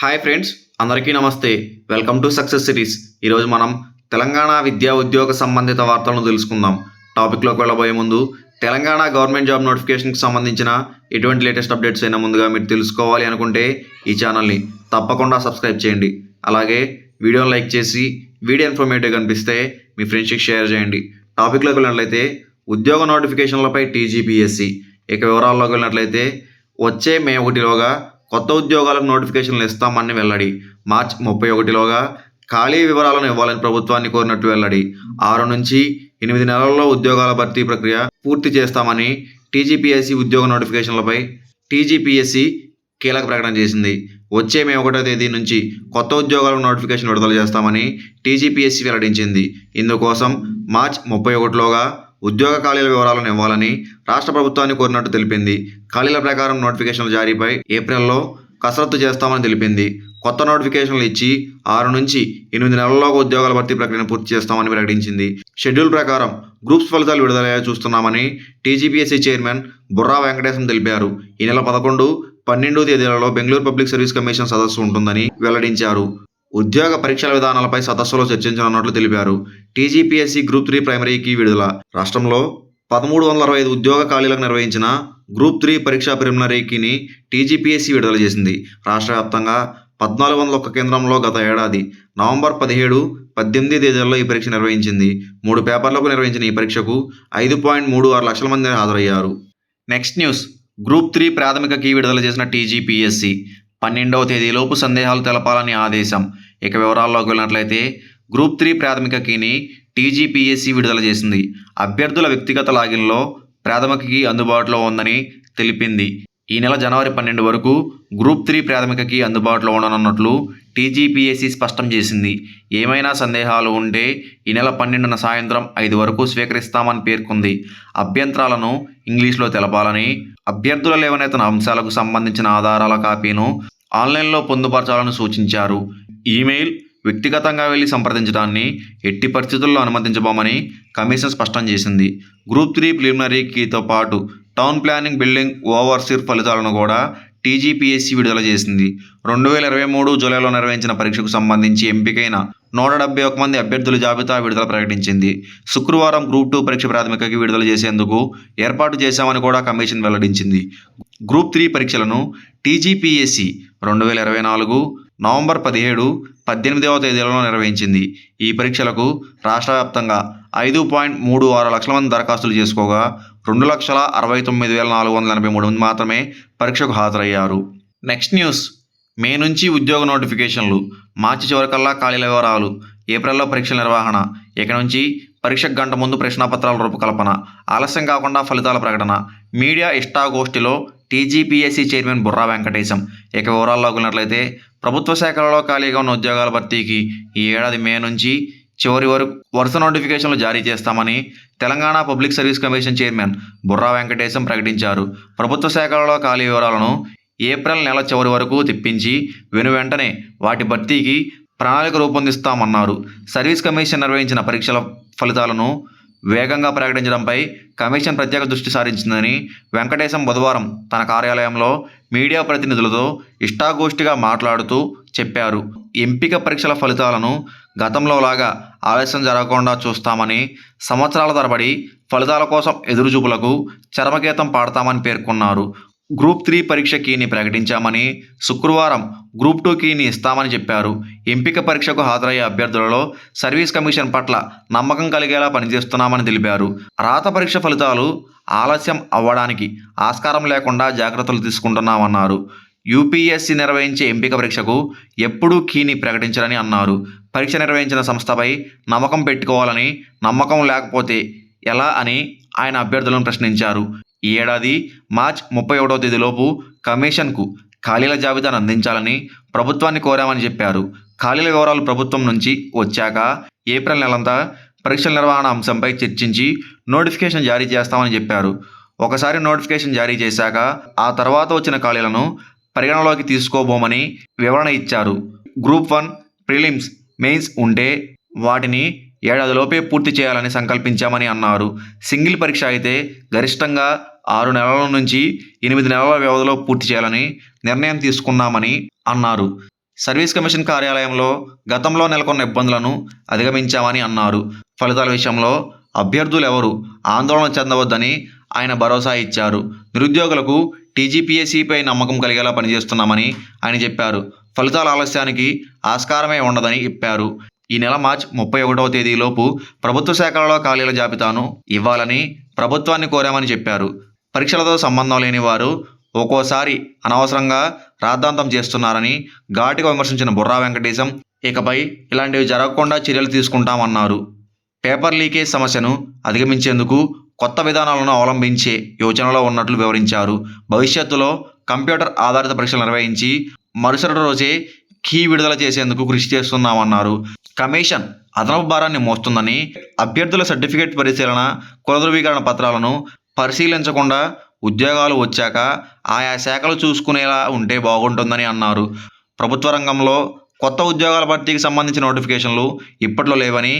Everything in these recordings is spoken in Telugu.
హాయ్ ఫ్రెండ్స్ అందరికీ నమస్తే. వెల్కమ్ టు సక్సెస్ సిరీస్ ఈరోజు మనం తెలంగాణ విద్యా ఉద్యోగ సంబంధిత వార్తలను తెలుసుకుందాం. టాపిక్లోకి వెళ్ళబోయే ముందు తెలంగాణ గవర్నమెంట్ జాబ్ నోటిఫికేషన్కి సంబంధించిన ఎటువంటి లేటెస్ట్ అప్డేట్స్ అయినా ముందుగా మీరు తెలుసుకోవాలి అనుకుంటే ఈ ఛానల్ని తప్పకుండా సబ్స్క్రైబ్ చేయండి. అలాగే వీడియోని లైక్ చేసి వీడియో ఇన్ఫర్మేటివ్ కనిపిస్తే మీ ఫ్రెండ్స్కి షేర్ చేయండి. టాపిక్లోకి వెళ్ళినట్లయితే ఉద్యోగ నోటిఫికేషన్లపై టీజీపీఎస్సి. ఇక వివరాల్లోకి వెళ్ళినట్లయితే వచ్చే మే ఒకటిలోగా కొత్త ఉద్యోగాలకు నోటిఫికేషన్లు ఇస్తామని వెల్లడి. మార్చ్ ముప్పై ఒకటిలోగా ఖాళీ వివరాలను ఇవ్వాలని ప్రభుత్వాన్ని కోరినట్టు వెల్లడి. ఆరు నుంచి ఎనిమిది నెలల్లో ఉద్యోగాల భర్తీ ప్రక్రియ పూర్తి చేస్తామని టీజీపీఎస్సీ ఉద్యోగ నోటిఫికేషన్లపై టీజీపీఎస్సీ కీలక ప్రకటన చేసింది. వచ్చే మే ఒకటో తేదీ నుంచి కొత్త ఉద్యోగాలకు నోటిఫికేషన్ విడుదల చేస్తామని టీజీపీఎస్సీ వెల్లడించింది. ఇందుకోసం మార్చ్ ముప్పై ఒకటిలోగా ఉద్యోగ ఖాళీల వివరాలను ఇవ్వాలని రాష్ట్ర ప్రభుత్వాన్ని కోరినట్టు తెలిపింది. ఖాళీల ప్రకారం నోటిఫికేషన్ల జారీపై ఏప్రిల్లో కసరత్తు చేస్తామని తెలిపింది. కొత్త నోటిఫికేషన్లు ఇచ్చి ఆరు నుంచి ఎనిమిది నెలల్లో ఉద్యోగాల భర్తీ ప్రక్రియను పూర్తి చేస్తామని ప్రకటించింది. షెడ్యూల్ ప్రకారం గ్రూప్స్ ఫలితాలు విడుదలయ్యే చూస్తున్నామని T G P S C chairman Burra Venkatesham తెలిపారు. ఈ నెల పదకొండు పన్నెండు తేదీలలో బెంగళూరు పబ్లిక్ సర్వీస్ కమిషన్ సదస్సు ఉంటుందని వెల్లడించారు. ఉద్యోగ పరీక్షల విధానాలపై సదస్సులో చర్చించనున్నట్లు తెలిపారు. టీజీపీఎస్సీ గ్రూప్ త్రీ ప్రైమరీకి విడుదల. రాష్ట్రంలో పదమూడు వందల అరవై ఐదు ఉద్యోగ ఖాళీలకు నిర్వహించిన గ్రూప్ త్రీ పరీక్షా ప్రిలిమినరీకిని టీజీపీఎస్సీ విడుదల చేసింది. రాష్ట్ర వ్యాప్తంగా పద్నాలుగు వందల ఒక్క కేంద్రంలో గత ఏడాది నవంబర్ పదిహేడు పద్దెనిమిది తేదీల్లో ఈ పరీక్ష నిర్వహించింది. మూడు పేపర్లకు నిర్వహించిన ఈ పరీక్షకు ఐదు పాయింట్ మూడు ఆరు లక్షల మంది హాజరయ్యారు. Next news. గ్రూప్ త్రీ ప్రాథమిక కీ విడుదల చేసిన టీజీపీఎస్సీ. పన్నెండవ తేదీలోపు సందేహాలు తెలపాలని ఆదేశం. ఇక వివరాల్లోకి వెళ్ళినట్లయితే గ్రూప్ త్రీ ప్రాథమిక కీని టీజీపీఎస్సీ విడుదల చేసింది. అభ్యర్థుల వ్యక్తిగత లాగిన్లో ప్రాథమిక కీ అందుబాటులో ఉందని తెలిపింది. ఈ నెల జనవరి పన్నెండు వరకు గ్రూప్ త్రీ ప్రాథమిక కీ అందుబాటులో ఉండనున్నట్లు టీజీపీఎస్సీ స్పష్టం చేసింది. ఏమైనా సందేహాలు ఉంటే ఈ నెల పన్నెండున సాయంత్రం ఐదు వరకు స్వీకరిస్తామని పేర్కొంది. అభ్యంతరాలను ఇంగ్లీష్లో తెలపాలని అభ్యర్థుల లేవనెత్తిన అంశాలకు సంబంధించిన ఆధారాల కాపీను ఆన్లైన్లో పొందుపరచాలని సూచించారు. ఈమెయిల్ వ్యక్తిగతంగా వెళ్ళి సంప్రదించడాన్ని ఎట్టి పరిస్థితుల్లో అనుమతించబోమని కమిషన్ స్పష్టం చేసింది. గ్రూప్ త్రీ ప్రిలిమినరీ కీతో పాటు టౌన్ ప్లానింగ్ బిల్డింగ్ ఓవర్సీర్ ఫలితాలను కూడా టీజీపీఎస్సీ విడుదల చేసింది. రెండు వేల ఇరవై మూడు జూలైలో నిర్వహించిన పరీక్షకు సంబంధించి ఎంపికైన నూట డెబ్బై ఒక మంది అభ్యర్థుల జాబితా విడుదల ప్రకటించింది. శుక్రవారం గ్రూప్ టూ పరీక్ష ప్రాథమికకి విడుదల చేసేందుకు ఏర్పాటు చేశామని కూడా కమిషన్ వెల్లడించింది. గ్రూప్ త్రీ పరీక్షలను టీజీపీఎస్సీ రెండు వేల ఇరవై నాలుగు నవంబర్ పదిహేడు పద్దెనిమిదవ తేదీలలో నిర్వహించింది. ఈ పరీక్షలకు రాష్ట్ర వ్యాప్తంగా ఐదు పాయింట్ మూడు ఆరు లక్షల మంది దరఖాస్తులు చేసుకోగా రెండు లక్షల అరవై తొమ్మిది వేల నాలుగు వందల ఎనభై మూడు మంది మాత్రమే పరీక్షకు హాజరయ్యారు. Next news. మే నుంచి ఉద్యోగ నోటిఫికేషన్లు. మార్చి చివరికల్లా ఖాళీల వివరాలు. ఏప్రిల్లో పరీక్షల నిర్వహణ. ఇక నుంచి పరీక్షకు గంట ముందు ప్రశ్నాపత్రాల రూపకల్పన. ఆలస్యం కాకుండా ఫలితాల ప్రకటన. మీడియా ఇష్టాగోష్ఠిలో టీజీపీఎస్సీ చైర్మన్ బుర్రా వెంకటేశం. ఇక వివరాల్లోకి ఉన్నట్లయితే ప్రభుత్వ శాఖలలో ఖాళీగా ఉన్న ఉద్యోగాల భర్తీకి ఈ ఏడాది మే నుంచి చివరి వరకు వరుస నోటిఫికేషన్లు జారీ చేస్తామని Telangana public service commission chairman Burra Venkatesham ప్రకటించారు. ప్రభుత్వ శాఖలలో ఖాళీ వివరాలను ఏప్రిల్ నెల చివరి వరకు తెప్పించి వెను వెంటనే వాటి భర్తీకి ప్రణాళిక రూపొందిస్తామన్నారు. సర్వీస్ కమిషన్ నిర్వహించిన పరీక్షల ఫలితాలను వేగంగా ప్రకటించడంపై కమిషన్ ప్రత్యేక దృష్టి సారించిందని వెంకటేశం బుధవారం తన కార్యాలయంలో మీడియా ప్రతినిధులతో ఇష్టాగోష్ఠిగా మాట్లాడుతూ చెప్పారు. ఎంపిక పరీక్షల ఫలితాలను గతంలో లాగా ఆలస్యం జరగకుండా చూస్తామని సంవత్సరాల తరబడి ఫలితాల కోసం ఎదురుచూపులకు చరమగీతం పాడతామని పేర్కొన్నారు. గ్రూప్ త్రీ పరీక్ష కీని ప్రకటించామని శుక్రవారం గ్రూప్ టూ కీని ఇస్తామని చెప్పారు. ఎంపిక పరీక్షకు హాజరయ్యే అభ్యర్థులలో సర్వీస్ కమిషన్ పట్ల నమ్మకం కలిగేలా పనిచేస్తున్నామని తెలిపారు. రాత పరీక్ష ఫలితాలు ఆలస్యం అవ్వడానికి ఆస్కారం లేకుండా జాగ్రత్తలు తీసుకుంటున్నామన్నారు. యూపీఎస్సీ నిర్వహించే ఎంపిక పరీక్షకు ఎప్పుడూ కీని ప్రకటించాలని అన్నారు. పరీక్ష నిర్వహించిన సంస్థపై నమ్మకం పెట్టుకోవాలని నమ్మకం లేకపోతే ఎలా అని ఆయన అభ్యర్థులను ప్రశ్నించారు. ఈ ఏడాది మార్చ్ ముప్పై ఒకటో తేదీలోపు కమిషన్కు ఖాళీల జాబితాను అందించాలని ప్రభుత్వాన్ని కోరామని చెప్పారు. ఖాళీల వివరాలు ప్రభుత్వం నుంచి వచ్చాక ఏప్రిల్ నెలంతా పరీక్షల నిర్వహణ అంశంపై చర్చించి నోటిఫికేషన్ జారీ చేస్తామని చెప్పారు. ఒకసారి నోటిఫికేషన్ జారీ చేశాక ఆ తర్వాత వచ్చిన ఖాళీలను పరిగణలోకి తీసుకోబోమని వివరణ ఇచ్చారు. గ్రూప్ వన్ ప్రిలిమ్స్ మెయిన్స్ ఉంటే వాటిని ఏడాదిలోపే పూర్తి చేయాలని సంకల్పించామని అన్నారు. సింగిల్ పరీక్ష అయితే గరిష్టంగా ఆరు నెలల నుంచి ఎనిమిది నెలల వ్యవధిలో పూర్తి చేయాలని నిర్ణయం తీసుకున్నామని అన్నారు. సర్వీస్ కమిషన్ కార్యాలయంలో గతంలో నెలకొన్న ఇబ్బందులను అధిగమించామని అన్నారు. ఫలితాల విషయంలో అభ్యర్థులు ఎవరు ఆందోళన చెందవద్దని ఆయన భరోసా ఇచ్చారు. నిరుద్యోగులకు టీజీపీఎస్సీపై నమ్మకం కలిగేలా పనిచేస్తున్నామని ఆయన చెప్పారు. ఫలితాల ఆలస్యానికి ఆస్కారమే ఉండదని చెప్పారు. ఈ నెల మార్చి ముప్పై ఒకటవ తేదీలోపు ప్రభుత్వ శాఖలలో ఖాళీల జాబితాను ఇవ్వాలని ప్రభుత్వాన్ని కోరామని చెప్పారు. పరీక్షలతో సంబంధం లేని వారు ఒక్కోసారి అనవసరంగా రాద్ధాంతం చేస్తున్నారని ఘాటుగా విమర్శించిన బుర్రా వెంకటేశం ఇకపై ఇలాంటివి జరగకుండా చర్యలు తీసుకుంటామన్నారు. పేపర్ లీకేజ్ సమస్యను అధిగమించేందుకు కొత్త విధానాలను అవలంబించే యోచనలో ఉన్నట్లు వివరించారు. భవిష్యత్తులో కంప్యూటర్ ఆధారిత పరీక్షలు నిర్వహించి మరుసటి రోజే కీ విడుదల చేసేందుకు కృషి చేస్తున్నామన్నారు. కమిషన్ అదనపు భారాన్ని మోస్తుందని అభ్యర్థుల సర్టిఫికేట్ పరిశీలన కుల ధృవీకరణ పత్రాలను పరిశీలించకుండా ఉద్యోగాలు వచ్చాక ఆయా శాఖలు చూసుకునేలా ఉంటే బాగుంటుందని అన్నారు. ప్రభుత్వ రంగంలో కొత్త ఉద్యోగాల భర్తీకి సంబంధించిన నోటిఫికేషన్లు ఇప్పట్లో లేవని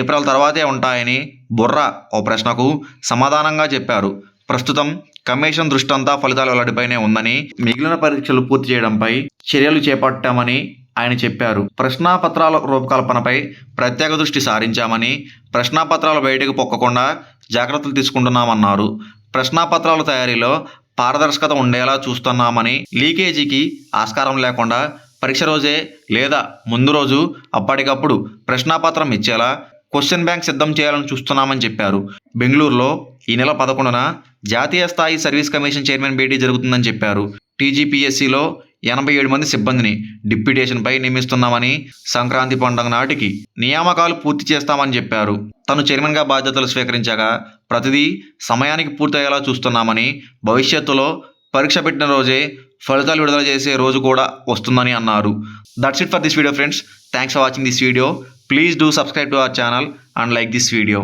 ఏప్రిల్ తర్వాతే ఉంటాయని బుర్రా ఓ ప్రశ్నకు సమాధానంగా చెప్పారు. ప్రస్తుతం కమిషన్ దృష్టంతా ఫలితాల వెల్లడిపైనే ఉందని మిగిలిన పరీక్షలు పూర్తి చేయడంపై చర్యలు చేపట్టామని ఆయన చెప్పారు. ప్రశ్నాపత్రాల రూపకల్పనపై ప్రత్యేక దృష్టి సారించామని ప్రశ్నాపత్రాలు బయటకు పొక్కకుండా జాగ్రత్తలు తీసుకుంటున్నామన్నారు. ప్రశ్నాపత్రాల తయారీలో పారదర్శకత ఉండేలా చూస్తున్నామని లీకేజీకి ఆస్కారం లేకుండా పరీక్ష రోజే లేదా ముందు రోజు అప్పటికప్పుడు ప్రశ్నాపత్రం ఇచ్చేలా క్వశ్చన్ బ్యాంక్ సిద్ధం చేయాలని చూస్తున్నామని చెప్పారు. బెంగళూరులో ఈ నెల పదకొండున జాతీయ స్థాయి సర్వీస్ కమిషన్ చైర్మన్ భేటీ జరుగుతుందని చెప్పారు. టీజీపీఎస్సీలో ఎనభై ఏడు మంది సిబ్బందిని డిప్యూటేషన్పై నియమిస్తున్నామని సంక్రాంతి పండుగ నాటికి నియామకాలు పూర్తి చేస్తామని చెప్పారు. తను చైర్మన్గా బాధ్యతలు స్వీకరించాక ప్రతిదీ సమయానికి పూర్తయ్యేలా చూస్తున్నామని భవిష్యత్తులో పరీక్ష పెట్టిన రోజే ఫలితాలు విడుదల చేసే రోజు కూడా వస్తుందని అన్నారు. That's it for this video friends thanks for watching this video please do subscribe to our channel and like this video